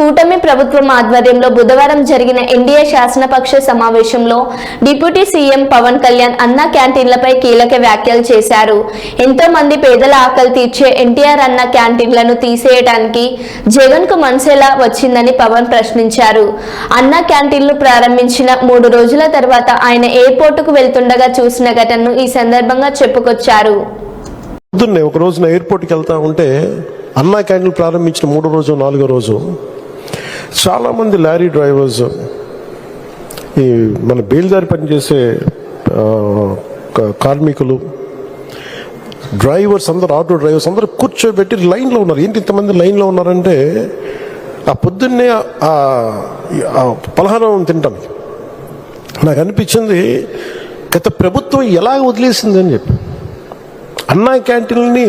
కూటమి ప్రభుత్వం ఆధ్వర్యంలో బుధవారం జరిగిన ఎన్డీఏ శాసనపక్ష సమావేశంలో డిప్యూటీ సీఎం పవన్ కళ్యాణ్ అన్న క్యాంటీన్లపై కీలక వ్యాఖ్యలు చేశారు. ఎంతో మంది పేదల ఆకలి తీర్చే ఎన్టీఆర్ అన్న క్యాంటీన్లను తీసేయడానికి జగన్కు మనసేలా వచ్చిందని పవన్ ప్రశ్నించారు. అన్న క్యాంటీన్లు ప్రారంభించిన మూడు రోజుల తర్వాత ఆయన ఎయిర్పోర్టుకు వెళ్తుండగా చూసిన ఘటనను ఈ సందర్భంగా చెప్పుకొచ్చారు. పొద్దున్నే ఒక రోజున ఎయిర్పోర్ట్కి వెళ్తా ఉంటే అన్నా క్యాంటీన్ ప్రారంభించిన మూడో రోజు నాలుగో రోజు చాలామంది లారీ డ్రైవర్స్ ఈ మన బేల్దారి పనిచేసే కార్మికులు డ్రైవర్స్ అందరు ఆటో డ్రైవర్స్ అందరూ కూర్చోబెట్టి లైన్లో ఉన్నారు. ఏంటి ఇంతమంది లైన్లో ఉన్నారంటే ఆ పొద్దున్నే ఆ పలహారం తింటాం. నాకు అనిపించింది గత ప్రభుత్వం ఎలా వదిలేసిందని చెప్పి. అన్నా క్యాంటీన్ని